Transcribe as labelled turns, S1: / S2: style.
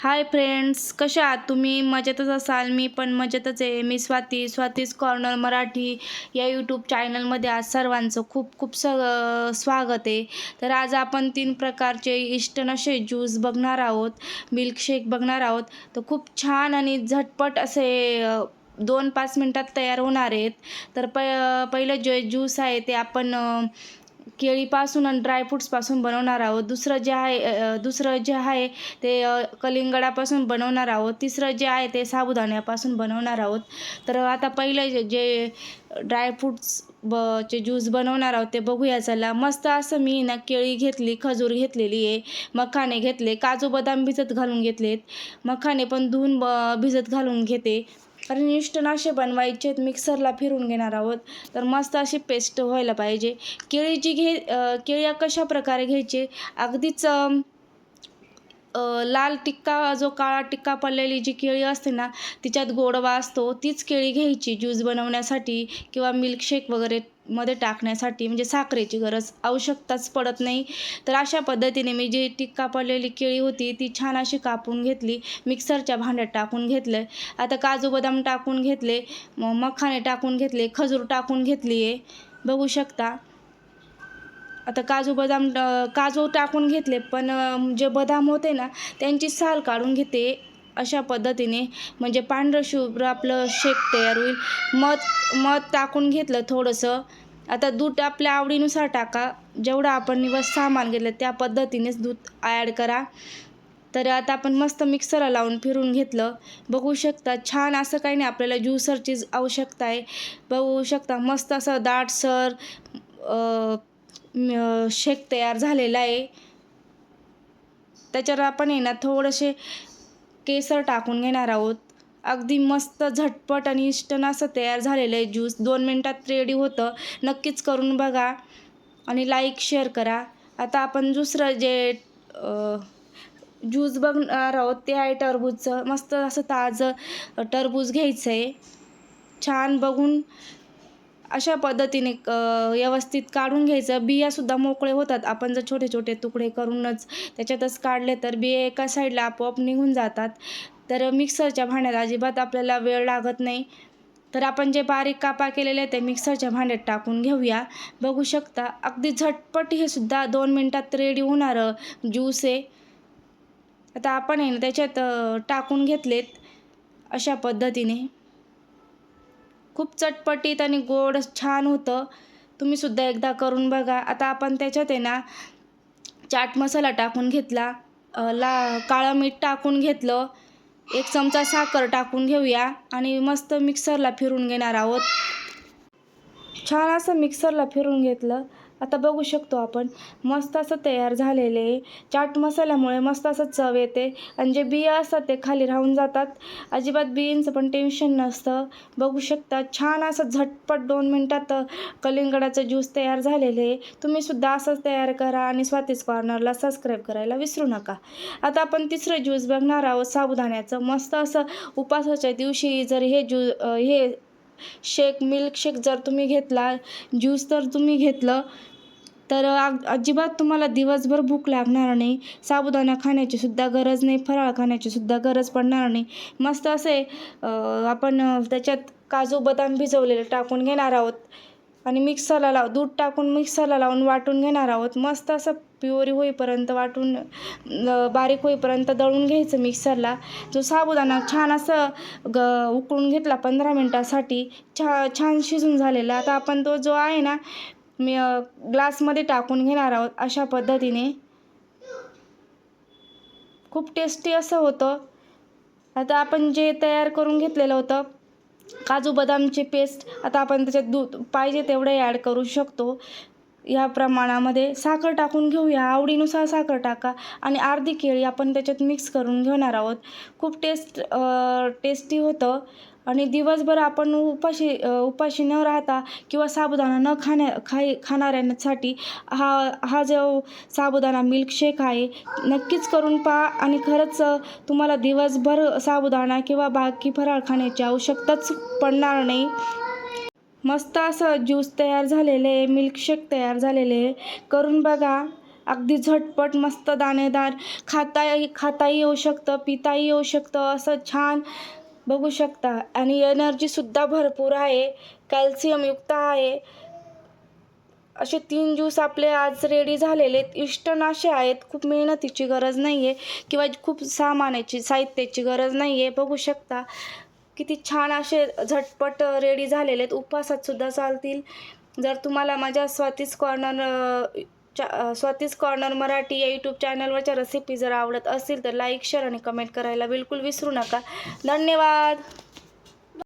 S1: Hi friends कशा आहात तुम्ही? मजेतच असाल? मी पण मजेतच आहे. मी स्वाती स्वातीज कॉर्नर मराठी या यूट्यूब चॅनलमध्ये आज सर्वांचं खूप खूप स स्वागत आहे. तर आज आपण तीन प्रकारचे इष्टन असे ज्यूस बघणार आहोत. मिल्कशेक बघणार आहोत. तर खूप छान आणि झटपट असे दोन पाच मिनटात तयार होणार आहेत. तर प पहिलं जे ज्यूस आहे ते आपण केळीपासून आणि ड्रायफ्रूट्सपासून बनवणार आहोत. दुसरं जे आहे दुसरं जे आहे ते कलिंगडापासून बनवणार आहोत. तिसरं जे आहे ते साबुदाण्यापासून बनवणार आहोत. तर आता पहिलं जे- जे ड्रायफ्रूट्स ब चे ज्यूस बनवणार आहोत ते बघूया. चला मस्त असं मी ना केळी घेतली खजूर घेतलेली आहे मखाने घेतले काजू बदाम भिजत घालून घेतलेत. मखाने पण धुवून ब भिजत घालून घेते. कारण इन्स्टंट असे बनवायचे आहेत मिक्सरला फिरून घेणार आहोत. तर मस्त अशी पेस्ट व्हायला पाहिजे. केळीची घे केळ्या केळी कशा प्रकारे घ्यायची? अगदीच लाल टिक्का जो काळा टिक्का पडलेली जी केळी असते ना तिच्यात गोडवा असतो तीच केळी घ्यायची ज्यूस बनवण्यासाठी किंवा मिल्कशेक वगैरे मध्ये टाकण्यासाठी म्हणजे साखरेची गरज आवश्यकताच पडत नाही. तर अशा पद्धतीने मी जी टिक्का पडलेली केळी होती ती छान अशी कापून घेतली. मिक्सरच्या भांड्यात टाकून घेतलं. आता काजू बदाम टाकून घेतले मखाने टाकून घेतले खजूर टाकून घेतली आहे. बघू शकता. आता काजू बदाम काजू टाकून घेतले पण जे बदाम होते ना त्यांची साल काढून घेते. अशा पद्धतीने म्हणजे पांढरं शुभ्र आपलं शेक तयार होईल. मध मध टाकून घेतलं थोडंसं. आता दूध आपल्या आवडीनुसार टाका. जेवढं आपण निवस सामान घेतलं त्या पद्धतीनेच दूध ॲड करा. तर आता आपण मस्त मिक्सरला लावून फिरून घेतलं. बघू शकता छान असं काही नाही आपल्याला ज्युसरचीच आवश्यकता आहे. बघू शकता मस्त असं दाटसर शेक तयार झालेला आहे. त्याच्यावर आपण आहे ना थोडेसे केसर टाकून घेणार आहोत. अगदी मस्त झटपट आणि इष्टन असं तयार झालेलं आहे ज्यूस. दोन मिनटात रेडी होतं. नक्कीच करून बघा आणि लाईक शेअर करा. आता आपण दुसरं जे ज्यूस बघणार आहोत ते आहे टरबूजचं. मस्त असं ताजं टरबूज घ्यायचं आहे छान बघून अशा पद्धतीने व्यवस्थित काढून घ्यायचं. बियासुद्धा मोकळे होतात. आपण जर छोटे छोटे तुकडे करूनच त्याच्यातच काढले तर बिया एका साईडला आपोआप निघून जातात. तर मिक्सरच्या भांड्यात अजिबात आपल्याला वेळ लागत नाही. तर आपण जे बारीक कापा केलेले ते मिक्सरच्या भांड्यात टाकून घेऊया. बघू शकता अगदी झटपट हे सुद्धा दोन मिनटात रेडी होणारं ज्यूस आहे. आता आपण आहे ना त्याच्यात टाकून घेतलेत अशा पद्धतीने. खूप चटपटीत आणि गोड छान होतं. तुम्ही सुद्धा एकदा करून बघा. आता आपण त्याच्यात आहे ना चाट मसाला टाकून घेतला. ला काळं मीठ टाकून घेतलं. एक चमचा साखर टाकून घेऊया आणि मस्त मिक्सरला फिरून घेणार आहोत. छान असं मिक्सरला फिरून घेतलं. आता बघू शकतो आपण. मस्त असं तयार झालेलं आहे. चाट मसाल्यामुळे मस्त असं चव येते. आणि जे बिया असतात ते खाली राहून जातात. अजिबात बियांचं पण टेन्शन नसतं. बघू शकता छान असं झटपट दोन मिनटात कलिंगडाचं ज्यूस तयार झालेले तुम्ही सुद्धा असंच तयार करा आणि स्वातीस कॉर्नरला सबस्क्राईब करायला विसरू नका. आता आपण तिसरं ज्यूस बघणार आहोत साबुदाण्याचं. मस्त असं उपासाच्या दिवशी जर हे ज्यू हे शेक मिल्कशेक जर तुम्ही घेतला ज्यूस जर तुम्ही घेतलं तर अजिबात तुम्हाला दिवसभर भूक लागणार नाही. साबुदाणा खाण्याची सुद्धा गरज नाही फराळ खाण्याची सुद्धा गरज पडणार नाही. मस्त असे आपण त्याच्यात काजू बदाम भिजवलेले टाकून घेणार आहोत. आणि मिक्सरला लाव दूध टाकून मिक्सरला लावून वाटून घेणार आहोत. मस्त असं प्युअरी होईपर्यंत वाटून बारीक होईपर्यंत दळून घ्यायचं मिक्सरला. जो साबुदाणा छान असं ग उकळून घेतला पंधरा मिनटासाठी छा छान शिजून झालेला. आता आपण तो जो आहे ना मी ग्लासमध्ये टाकून घेणार आहोत अशा पद्धतीने. खूप टेस्टी असं होतं. आता आपण जे तयार करून घेतलेलं होतं काजू बदामची पेस्ट आता आपण त्याच्यात दूध पाहिजे तेवढे ॲड करू शकतो. या प्रमाणामध्ये साखर टाकून घेऊया. आवडीनुसार साखर टाका आणि अर्धी केळी आपण त्याच्यात मिक्स करून घेणार आहोत. खूप टेस्ट टेस्टी होतं आणि दिवसभर आपण उपाशी उपाशी न राहता किंवा साबुदाणा न खाण्या खाई खाणाऱ्यांसाठी हा हा जो साबुदाणा मिल्कशेक आहे नक्कीच करून पहा आणि खरंच तुम्हाला दिवसभर साबुदाणा किंवा बाकी फराळ खाण्याची आवश्यकताच पडणार नाही. मस्त असं ज्यूस तयार झालेले आहे मिल्कशेक तयार झालेले. करून बघा. अगदी झटपट मस्त दाणेदार. खाता खाताही येऊ शकतं पिताही येऊ शकतं. असं छान बघू शकता. आणि एनर्जीसुद्धा भरपूर आहे. कॅल्शियमयुक्त आहे. असे तीन ज्यूस आपले आज रेडी झालेले. आहेत असे आहेत. खूप मेहनतीची गरज नाही आहे किंवा खूप सामानाची साहित्याची गरज नाही आहे बघू शकता. किती छान असे झटपट रेडी झालेले आहेत. उपवासात सुद्धा चालतील. जर तुम्हाला माझ्या स्वातीस कॉर्नर चा स्वातीस कॉर्नर मराठी या यूट्यूब चॅनलवरच्या रेसिपी जर आवडत असतील तर लाईक शेअर आणि कमेंट करायला बिलकुल विसरू नका. धन्यवाद!